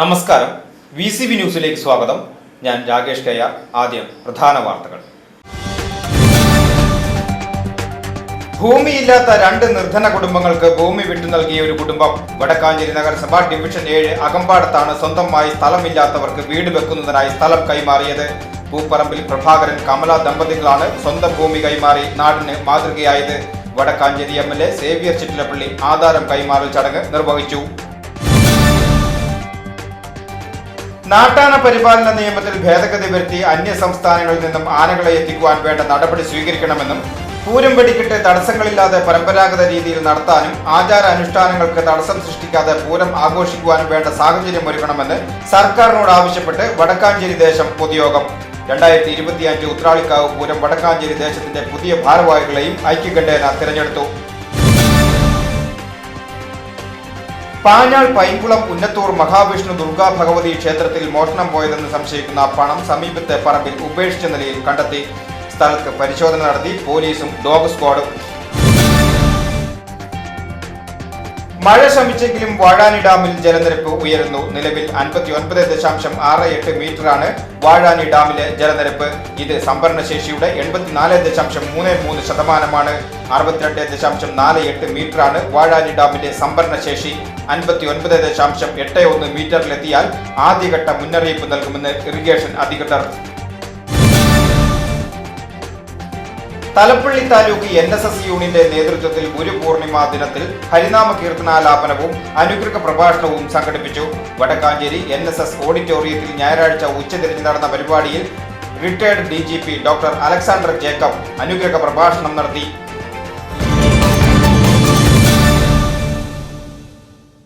നമസ്കാരം. V C B ന്യൂസിലേക്ക് സ്വാഗതം. ഞാൻ രാകേഷ് കയ്യ. ആദ്യം പ്രധാന വാർത്തകൾ. ഭൂമിയില്ലാത്ത രണ്ട് നിർധന കുടുംബങ്ങൾക്ക് ഭൂമി വിട്ടു നൽകിയ ഒരു കുടുംബം. വടക്കാഞ്ചേരി നഗരസഭ ഡിവിഷൻ ഏഴ് അകമ്പാടത്താണ് സ്വന്തമായി സ്ഥലമില്ലാത്തവർക്ക് വീട് വെക്കുന്നതിനായി സ്ഥലം കൈമാറിയത്. പൂപ്പറമ്പിൽ പ്രഭാകരൻ കമല ദമ്പതികളാണ് സ്വന്തം ഭൂമി കൈമാറി നാടിന് മാതൃകയായത്. Vadakkanchery M L A Xavier Chittilappilly ആധാരം കൈമാറൽ ചടങ്ങ് നിർവഹിച്ചു. നാട്ടാന പരിപാലന നിയമത്തിൽ ഭേദഗതി വരുത്തി അന്യ സംസ്ഥാനങ്ങളിൽ നിന്നും ആനകളെ എത്തിക്കുവാൻ വേണ്ട നടപടി സ്വീകരിക്കണമെന്നും പൂരം വെടിക്കെട്ട് തടസ്സങ്ങളില്ലാതെ പരമ്പരാഗത രീതിയിൽ നടത്താനും ആചാര അനുഷ്ഠാനങ്ങൾക്ക് തടസ്സം സൃഷ്ടിക്കാതെ പൂരം ആഘോഷിക്കുവാനും വേണ്ട സാഹചര്യം ഒരുക്കണമെന്ന് സർക്കാരിനോട് ആവശ്യപ്പെട്ട് വടക്കാഞ്ചേരി ദേശം പൊതുയോഗം. രണ്ടായിരത്തി ഇരുപത്തിയഞ്ച് ഉത്രാളിക്കാവ് പൂരം വടക്കാഞ്ചേരി ദേശത്തിന്റെ പുതിയ ഭാരവാഹികളെയും ഐക്യകണ്ഠേന തിരഞ്ഞെടുത്തു. പാഞ്ഞാൾ പൈങ്കുളം ഉന്നത്തൂർ മഹാവിഷ്ണു ദുർഗാ ഭഗവതി ക്ഷേത്രത്തിൽ മോഷണം പോയതെന്ന് സംശയിക്കുന്ന പണം സമീപത്തെ പറമ്പിൽ ഉപേക്ഷിച്ച നിലയിൽ കണ്ടെത്തി സ്ഥലത്ത് പരിശോധന നടത്തി പോലീസും ഡോഗ് സ്ക്വാഡും. മഴ ശമിച്ചെങ്കിലും വാഴാനി ഡാമിൽ ജലനിരപ്പ് ഉയരുന്നു. നിലവിൽ അൻപത്തി ഒൻപത് ദശാംശം ആറ് എട്ട് മീറ്ററാണ് വാഴാനി ഡാമിലെ ജലനിരപ്പ്. ഇത് സംഭരണശേഷിയുടെ എൺപത്തിനാല് ദശാംശം മൂന്ന് മൂന്ന് ശതമാനമാണ്. അറുപത്തിരണ്ട് ദശാംശം നാല് എട്ട് മീറ്ററാണ് വാഴാനി ഡാമിന്റെ സംഭരണശേഷി. അൻപത്തി ഒൻപത് ദശാംശം എട്ട് ഒന്ന് മീറ്ററിലെത്തിയാൽ ആദ്യഘട്ട മുന്നറിയിപ്പ് നൽകുമെന്ന് ഇറിഗേഷൻ അധികൃതർ. Thalappilly taluk N S S യൂണിന്റെ നേതൃത്വത്തിൽ ഗുരുപൂർണിമ ദിനത്തിൽ ഹരിനാമ കീർത്തനാലാപനവും അനുഗ്രഹ പ്രഭാഷണവും സംഘടിപ്പിച്ചു. വടക്കാഞ്ചേരി എൻ എസ് എസ് ഓഡിറ്റോറിയത്തിൽ ഞായറാഴ്ച ഉച്ചതിരിഞ്ഞ് നടന്ന പരിപാടിയിൽ retired D G P doctor Alexander Jacob അനുഗ്രഹ പ്രഭാഷണം നടത്തി.